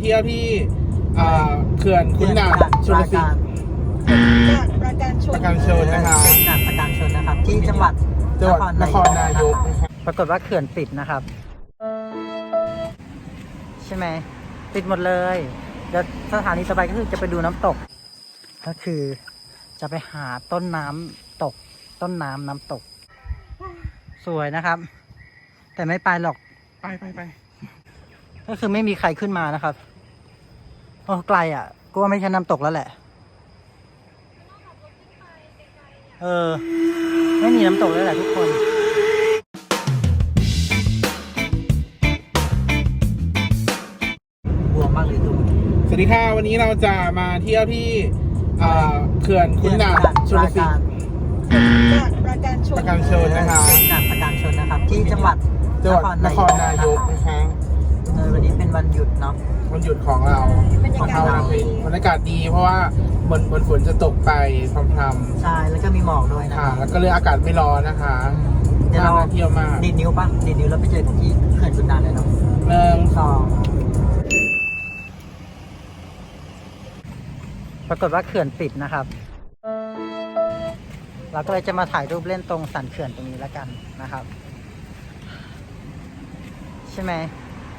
เที่ยวที่อ่าเขื่อนขุนด่านชลสิทธิ์ประการชนประการชนนะคะด่านประการชนนะครับ ที่จังหวัดจังหวัดนครนายกนะครับ ปรากฏว่าเขื่อนปิดนะครับ ใช่ไหมปิดหมดเลยเดี๋ยวสถานีต่อไปก็คือจะไปดูน้ำตก ก็คือจะไปหาต้นน้ำตก ต้นน้ำน้ำตก สวยนะครับ แต่ไม่ไปหรอก ไปไปไปก็คือไม่มีใครขึ้นมานะครับ โอ้ไกลอะกูว่าไม่ใช่น้ำตกแล้วแหละ เออ ไม่มีน้ำตกแล้วแหละทุกคนบวมมากเลยดูสวัสดีค่ะวันนี้เราจะมาเที่ยวที่อ่าเขื่อนขุนด่านชลสิทธิ์ประการชนประการชนนะคะด่านประการชนนะครับ ที่จังหวัดจังหวัดนครนายกนะคะ เออวันนี้เป็นวันหยุดเนาะ วันหยุดของเราบรรยากาศเราดีบรรยากาศดี เพราะว่าเหมือนเหมือนฝนจะตกไปพรำใช่ แล้วก็มีหมอกด้วยๆนะค่ะ แล้วก็เลยอากาศไม่ร้อนนะคะเดี๋ยวเราน่าเที่ยวมากดีดนิ้วปะดีดนิ้วแล้วไปเจอกันที่เขื่อนขุนด่านเลยเนาะหนึ่งสอง ปรากฏว่าเขื่อนปิดนะครับ เราก็เลยจะมาถ่ายรูปเล่นตรงสันเขื่อนตรงนี้แล้วกันนะครับ ใช่ไหม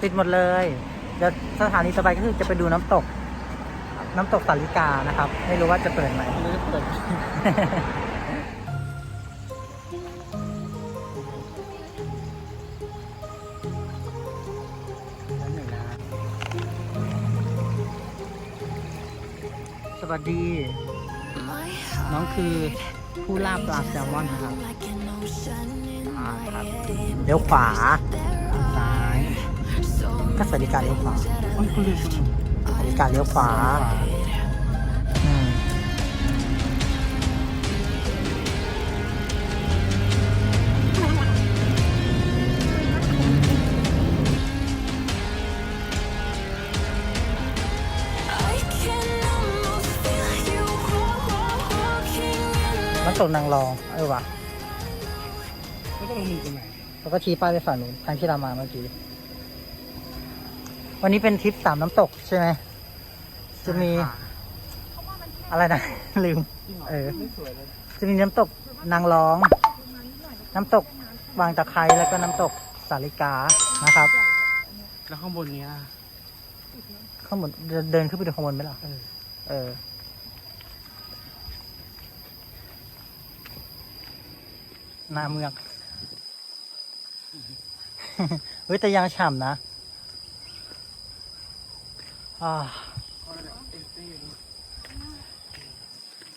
ปิดหมดเลย เดี๋ยวสถานีต่อไปก็คือจะไปดูน้ำตก น้ำตกสาลิกานะครับ ไม่รู้ว่าจะเปิดไหมไม่ได้เปิดสวัสดี น้องคือผู้ล่าปลาแซลมอนนะครับเลี้ยวขวา ก็สวัสดิการเลี้ยวขวามันคือสวัสดิการเลี้ยวขวาอืมน้ำตกนางรอง เออว่ะแล้วก็ลงมือตรงไหน แล้วก็ชี้ป้ายไปฝั่งนู้นทางที่เรามาเมื่อกี้ วันนี้เป็นทริปสามน้ำตกใช่ไหม จะมีอะไรนะ ลืม เออไม่สวยเลยจะมีน้ำตกนางร้อง น้ำตกวางตะไคร้แล้วก็น้ำตกสาลิกานะครับ แล้วข้างบนเนี้ยข้างบนเดินเดินขึ้นไปดูข้างบนไหมล่ะเออเออหน้าเมืองเฮ้ยแต่ยังฉ่ำนะอ่า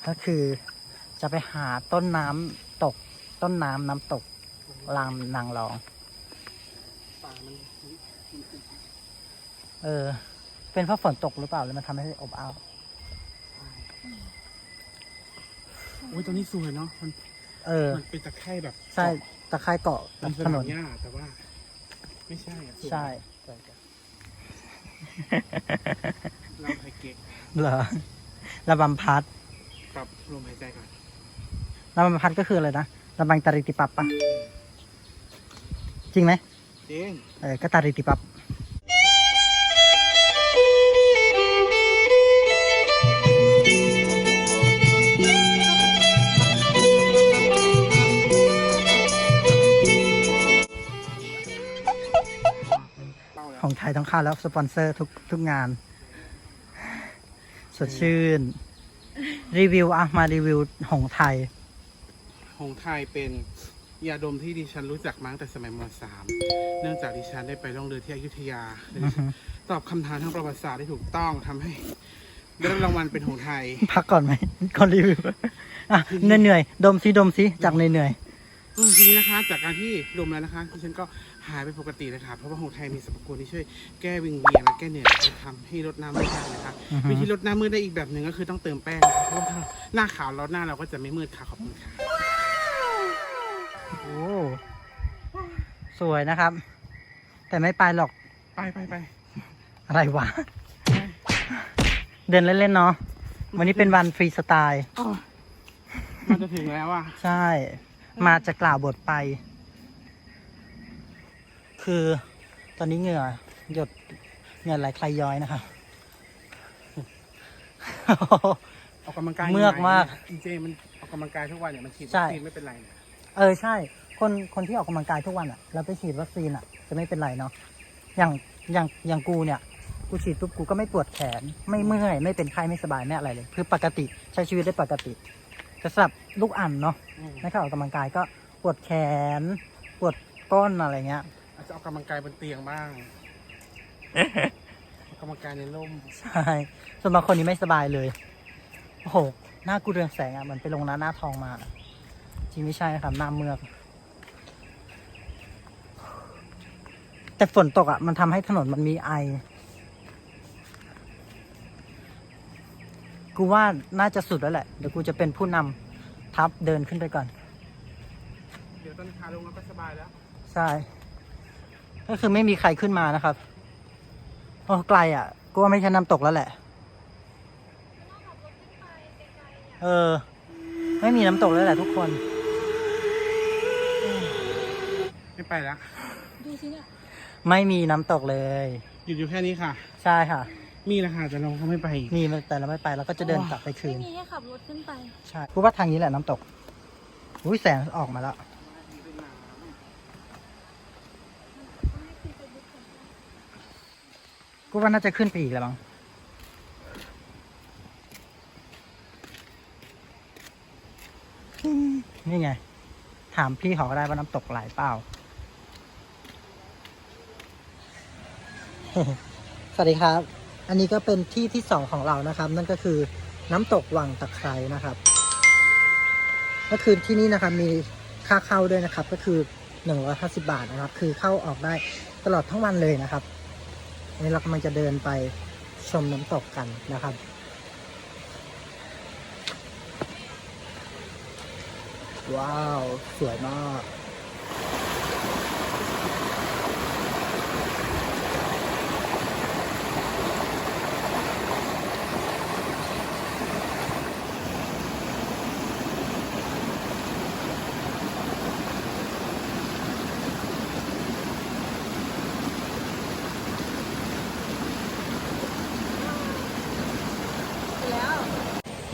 ก็คือจะไปหาต้นน้ำตก ต้นน้ำน้ำตกลามนางรองป่ามันเออ เป็นเพราะฝนตกหรือเปล่าเลยมันทำให้อบอ้าวโอ้ยตรงนี้สวยเนาะมันเออ มันเป็นตะไคร่แบบใช่ตะไคร่เกาะมันถถนนนนหญ้าแต่ว่า ไม่ใช่อะสวย ใช่ เราไทยเก๊กเหรอระบำพัดปรับลมหายใจก่อนระบำพัดก็คืออะไรนะระบังตาริติปับปะจริงไหมจริงเออก็ตาริติปับ ของไทยต้องเข้าแล้วสปอนเซอร์ทุกทุกงาน สดชื่น รีวิวอะมารีวิวของไทย หงไทยเป็นยาดมที่ดิฉันรู้จักมาตั้งแต่สมัยม .3 เนื่องจากดิฉันได้ไปล่องเรือที่อยุธยาและดิฉันตอบคำถามทางประวัติศาสตร์ได้ถูกต้องทำให้ได้รับรางวัลเป็นหงไทย พักก่อนไหมก่อนรีวิวอะเหนื่อยเหนื่อยๆดมซิดมซิจากเหนื่อยเหนื่อยอืมทีนี้นะคะ จากการที่ดมแล้วนะคะดิฉันก็หายไปปกติเลยค่ะเพราะว่าหงไทยมีสรรพคุณที่ช่วยแก้วิงเวียนและแก้เหนื่อยและทำให้ลดน้ำมืดได้นะคะๆอือฮึ วิธีลดหน้ามืดได้อีกแบบหนึ่งก็คือต้องเติมแป้งนะคะเพราะว่าถ้าหน้าขาวแล้วหน้าเราก็จะไม่มืดค่ะขอบคุณค่ะ โอ้สวยนะครับ แต่ไม่ไปหรอกไปไปไปอะไรวะ เดินเล่นๆเนาะวันนี้เป็นวันฟรีสไตล์อ๋อมันจะถึงแล้วอะ ใช่ มาจะกล่าวบทไป คือตอนนี้เหงื่อหยดเหงื่อไหลใครย้อยนะครับออกกำลังกายเมือกมากจริงๆมันออกกำลังกายทุกวันเนี่ยมันฉีดใช่วัคซีนไม่เป็นไรเนี่ยเออใช่ คนคนที่ออกกำลังกายทุกวันอะแล้วไปฉีดวัคซีนอะ จะไม่เป็นไรเนาะอย่างอย่างอย่างกูเนี่ย กูฉีดปุ๊บกูก็ไม่ปวดแขน ไม่เมื่อย ไม่เป็นไข้ไม่สบายไม่อะไรเลย คือปกติใช้ชีวิตได้ปกติ แต่สำหรับลูกอันเนาะอืมไม่เข้าออกกำลังกายก็ปวดแขน ปวดก้นอะไรเงี้ย อาจจะออกกำลังกายบนเตียงบ้างออกกำลังกายในร่มใช่ ส่วนบางคนนี่ไม่สบายเลย โอ้โห หน้ากูเรืองแสงอะมันไปลงหน้าหน้าทองมาอะจริงไม่ใช่นะครับหน้าเมือก แต่ฝนตกอะ มันทำให้ถนนมันมีไอ กูว่าน่าจะสุดแล้วแหละ เดี๋ยวกูจะเป็นผู้นำทับเดินขึ้นไปก่อน เดี๋ยวตอนขาลงแล้วก็สบายแล้ว ใช่ ก็คือไม่มีใครขึ้นมานะครับ โอ้ไกลอะ กูว่าไม่ใช่น้ำตกแล้วแหละ เออ ไม่มีน้ำตกแล้วแหละทุกคน ไม่ไปแล้ว ดูสิเนี่ย ไม่มีน้ำตกเลย หยุดอยู่แค่นี้ค่ะ ใช่ค่ะ มีราคาแต่เราก็ไม่ไปอีกนี่แต่เราไม่ไปเราก็จะเดินกลับไปคืไม่น มีให้ขับรถขึ้นไป ใช่กูว่าทางนี้แหละน้ำตก อุ้ยแสงออกมาแล้ว กูว่าน่าจะขึ้นไปอีกแล้วมั้ง นี่ไง ถามพี่เขาก็ได้ว่าน้ำตกไหลเปล่า สวัสดีครับ อันนี้ก็เป็นที่ที่สองของเรานะครับ นั่นก็คือน้ำตกวังตะไคร้นะครับก็คือที่นี่นะครับมีค่าเข้าด้วยนะครับ ก็คือหนึ่งร้อยห้าสิบาทนะครับ คือเข้าออกได้ตลอดทั้งวันเลยนะครับอันนี้เรากำลังจะเดินไปชมน้ำตกกันนะครับว้าว สวยมาก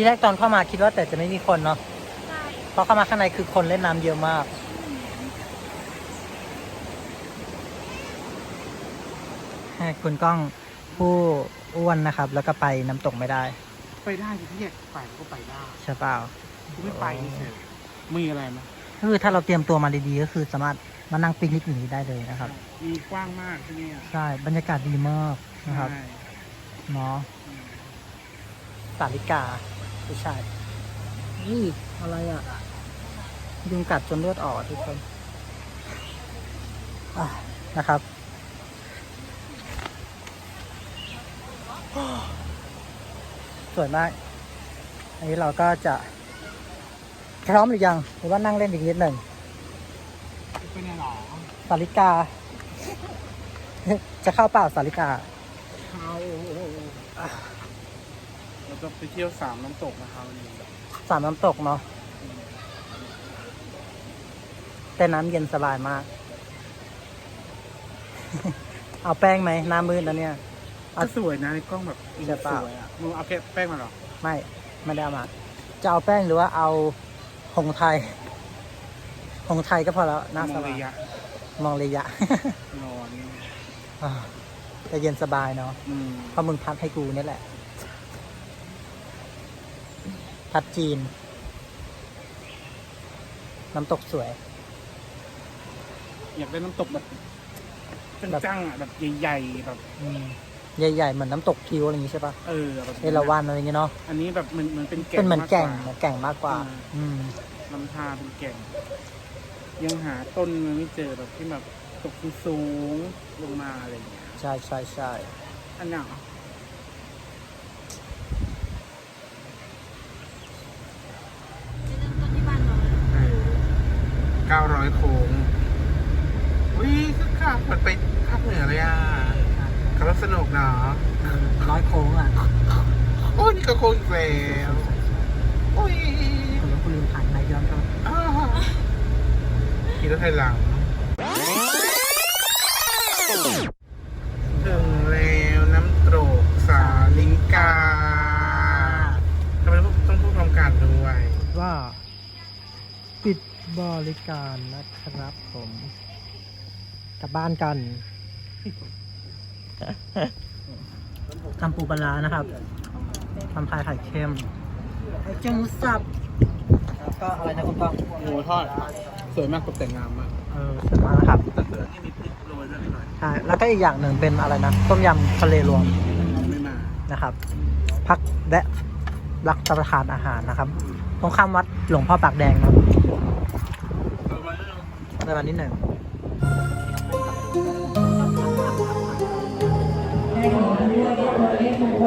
ที่แรกตอนเข้ามาคิดว่าแต่จะไม่มีคนเนาะใช่เพราะเข้ามาข้างในคือคนเล่นน้ำเยอะมาก ให้คุณก้องผู้อ้วนนะครับ แล้วก็ไปน้ำตกไม่ได้ไปได้ที่แยกไปก็ไปได้ใช่เปล่า กูไม่ไปเฉยมีอะไรไหมก็คือถ้าเราเตรียมตัวมาดีๆก็คือสามารถมานั่งปิกนิกอย่างนี้ได้เลยนะครับ มีกว้างมากที่นี่ใช่บรรยากาศดีมากนะครับใช่เนาะอืมสาลิกา ไม่ใช่นี่อะไรอะ ยุงกัดจนเลือดออกอะทุกคนอะนะครับ สวยมาก อันนี้เราก็จะพร้อมหรือยัง หรือว่านั่งเล่นอีกนิดหนึ่งไปไหนหรอสาลิกา จะเข้าเปล่าสาลิกาเขา เราจะไปเที่ยวสามน้ำตกนะครับวันนี้สามน้ำตกเนาะแต่น้ำเย็นสบายมาก เอาแป้งไหมหน้ามืดแล้วเนี่ย ก็สวยนะในกล้องแบบใช่สเปล่าวยอะมึงเอาแค่แป้งมาเหรอไม่ไม่ได้เอามา จะเอาแป้งหรือว่าเอาหงไทยหงไทยก็พอแล้วน่ามสองบาระยยะมองระยะ นอนนี่อ่าแต่เย็นสบายเนาะอืมเพราะมึงพัดให้กูนี่แหละ พัดจีน น้ำตกสวย อยากได้น้ำตกแบบจังๆอะแบบใหญ่ๆแบบอืมใหญ่ๆเหมือนน้ำตกพิวอะไรอย่างงี้ใช่ปะเออแบบเอราวันอะไรอย่างงี้เนาะอันนี้แบบมันมันเป็นแก่งเป็นเหมือนแก่งากเหกมือว่านแก่งมากกว่าอ่า อืมลำธารเป็นแก่ง ยังหาต้นมันไม่เจอแบบที่แบบตกสูงๆลงมาอะไรอย่างเงี้ยใช่ใช่ใช่อันเนี้ มันไปภาคเหนือเลยอะขับสนุกเนาะร้อยโค้งอะโอ้ยนี่ก็โค้งแล้วโอ้ยคนละคุณลืมผ่านไปย้อนกลับนแล้วไทยหลัง ถึงแล้วน้ำตกสาลิกาทำไมต้องพูดพร้อมกันด้วย ว่า ปิดบริการนะครับผม กลับบ้านกันทำปูปลาร้านะครับทำพายไข่เค็มไข่เจียวหมูสับแล้วก็อะไรนะคุณป้องหมูทอด สวยมากตกแต่งงามมากเออสวยมากนะครับแต่เสือที่มีพริกโรยด้วยหน่อยใช่แล้วก็อีกอย่างหนึ่งเป็นอะไรนะต้มยำทะเลรวมไม่มานะครับ พักแวะรับประทานอาหารนะครับตรงข้ามวัดหลวงพ่อปากแดงเนอะในวันนี้หนึ่ง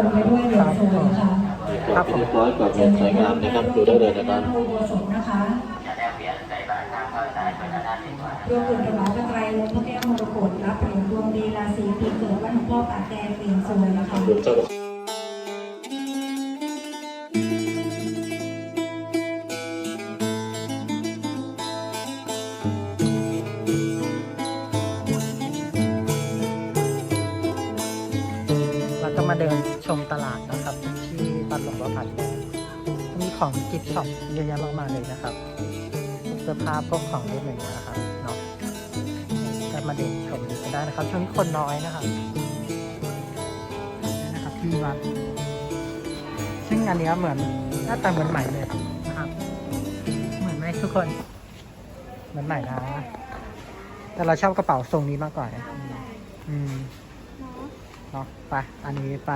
ครับผมเรียบร้อยกับเงินสวยงามนะครับดูได้เลยนะครับอุโบสถนะคะรวมถึงถวายพระไตรลงพระแก้วมรกตรับเหรียญดวงดีราศีปีเกิดวันหลวงพ่อปากแดงเปลี่ยนสวยนะคะ ของกิฟต์ช็อปเยอะแยะมากมายเลยนะครับพวกเสื้อผ้าพวกของเล่นอะไรอย่างเงี้ยนะครับเนาะก็มาเดินชมดูกันได้นะครับ ช่วงนี้คนน้อยนะครับนี่นะครับที่วัดซึ่งอันเนี้ยเหมือนหน้าตาเหมือนใหม่เลยนะครับ เหมือนไหมทุกคน เหมือนใหม่นะแต่เราชอบกระเป๋าทรงนี้มากกว่านะอืมเนาะไปอันนี้ไป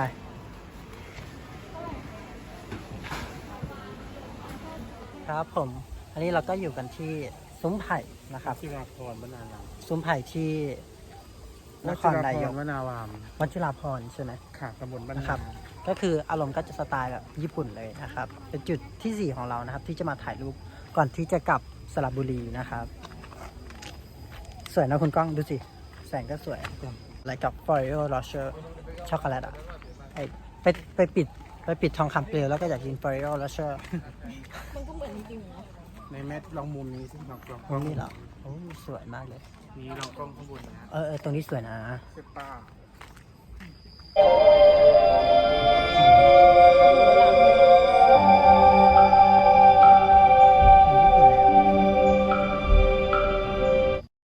ครับผม อันนี้เราก็อยู่กันที่ซุ้มไผ่นะครับชิราพรวนารามซุ้มไผ่ที่นครนายกวนารามวัชิราพรณ์ใช่ไหมค่ะตำบลบ้านนะครับก็คืออารมณ์ก็จะสไตล์แบบญี่ปุ่นเลยนะครับเป็นจุดที่ 4 ของเรานะครับ ที่จะมาถ่ายรูปก่อนที่จะกลับสระบุรีนะครับ สวยนะคุณก้องดูสิ แสงก็สวยอะไรกับ f o r e o Rocher ช็อกโกแลตอะไอไปไปปิด ไปปิดทองคำเปลวแล้วก็อยากกินเฟรโอแล้วเชอร์มันก็เหมือนจริงๆนะในแมทลองมุมนี้สิลองกล้องนี่หรอโอ้สวยมากเลย นี่ลองกล้องข้างบนนะ เออเออตรงนี้สวยนะ เซตตา